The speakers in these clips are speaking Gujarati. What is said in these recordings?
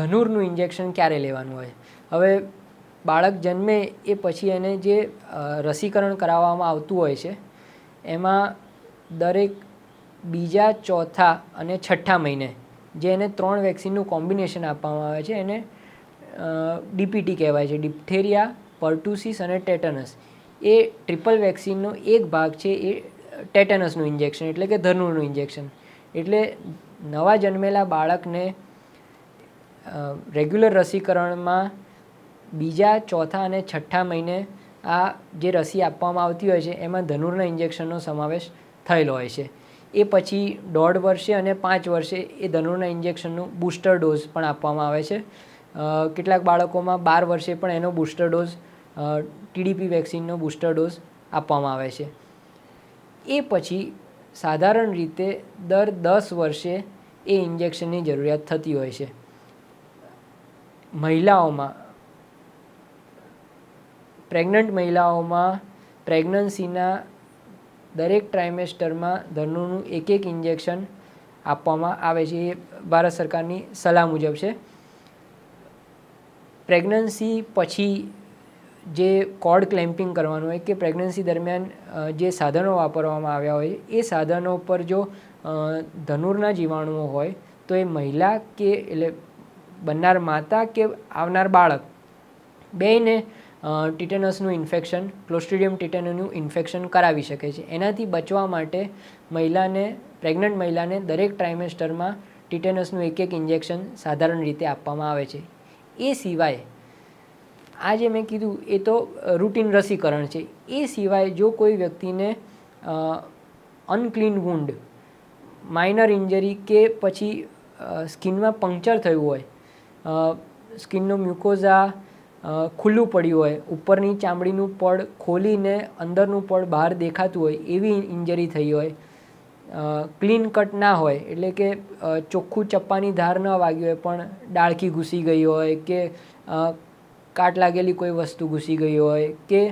ધનુરનું ઇન્જેક્શન ક્યારે લેવાનું હોય? હવે બાળક જન્મે એ પછી એને જે રસીકરણ કરાવવામાં આવતું હોય છે, એમાં દરેક બીજા ચોથા અને છઠ્ઠા મહિને જે એને ત્રણ વેક્સિનનું કોમ્બિનેશન આપવામાં આવે છે, એને ડીપીટી કહેવાય છે. ડિપ્થેરિયા પર્ટુસિસ અને ટેટનસ એ ટ્રિપલ વેક્સિનનો એક ભાગ છે, એ ટેટનસનું ઇન્જેક્શન એટલે કે ધનુરનું ઇન્જેક્શન એટલે નવા જન્મેલા બાળકને રેગ્યુલર રસીકરણમાં બીજા ચોથા અને છઠ્ઠા મહિને આ જે રસી આપવામાં આવતી હોય છે, એમાં ધનુરના ઇન્જેક્શનનો સમાવેશ થયેલો હોય છે. એ પછી દોઢ વર્ષે અને પાંચ વર્ષે એ ધનુરના ઇન્જેક્શનનું બૂસ્ટર ડોઝ પણ આપવામાં આવે છે. કેટલાક બાળકોમાં બાર વર્ષે પણ એનો બૂસ્ટર ડોઝ ટીડીપી વેક્સિનનો બૂસ્ટર ડોઝ આપવામાં આવે છે. એ પછી સાધારણ રીતે દર દસ વર્ષે એ ઇન્જેક્શનની જરૂરિયાત થતી હોય છે. મહિલાઓમાં. પ્રેગ્નન્ટ મહિલાઓમાં પ્રેગ્નન્સીના દરેક ટ્રાઇમેસ્ટરમાં ધનુનું એક એક ઇન્જેક્શન આપવામાં આવે છે. એ ભારત સરકારની સલાહ મુજબ છે. પ્રેગ્નન્સી પછી જે કોર્ડ ક્લેમ્પિંગ કરવાનું હોય કે પ્રેગ્નન્સી દરમિયાન જે સાધનો વાપરવામાં આવ્યા હોય, એ સાધનો પર જો ધનુરના જીવાણુઓ હોય, તો એ મહિલા કે એટલે બનનાર માતા કે આવનાર બાળક. બેયને ટીટેનસનું ઇન્ફેક્શન, ક્લોસ્ટ્રીડિયમ ટીટેનસનું ઇન્ફેક્શન કરાવી શકે છે. એનાથી બચવા માટે મહિલાને, પ્રેગ્નન્ટ મહિલાને દરેક ટ્રાઇમેસ્ટરમાં ટીટેનસનું એક એક ઇન્જેક્શન સાધારણ રીતે આપવામાં આવે છે. એ સિવાય, આ જે મેં કીધું, એ તો રૂટીન રસીકરણ છે. એ સિવાય જો કોઈ વ્યક્તિને અનક્લીન વુન્ડ, માઇનર ઇન્જરી કે પછી સ્કિનમાં પંક્ચર થયું હોય સ્કિનનો મ્યુકોઝા ખુલ્લું પડ્યું હોય, ઉપરની ચામડીનું પડ ખોલીને અંદરનું પડ બહાર દેખાતું હોય, એવી ઇન્જરી થઈ હોય. ક્લીન કટ ના હોય, એટલે કે ચોખ્ખું ચપ્પાની ધાર ન વાગી હોય, પણ ડાળખી ઘૂસી ગઈ હોય કે કાટ લાગેલી કોઈ વસ્તુ ઘૂસી ગઈ હોય કે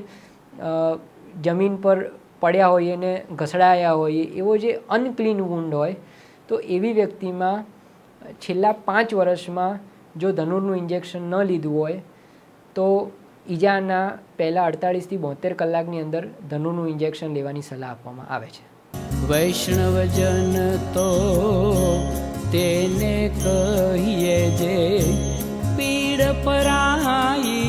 જમીન પર પડ્યા હોઈએ ને ઘસડાયા હોઈએ એવો જે અનક્લીન વુન્ડ હોય, તો એવી વ્યક્તિમાં છેલ્લા પાંચ વર્ષમાં જો ધનુરનું ઇન્જેક્શન ન લીધું હોય, તો ઈજાના પહેલાં અડતાળીસથી બોતેર કલાકની અંદર ધનુરનું ઇન્જેક્શન લેવાની સલાહ આપવામાં આવે છે. વૈષ્ણવજન તો તેને કહીએ જે પીડ પરાઈ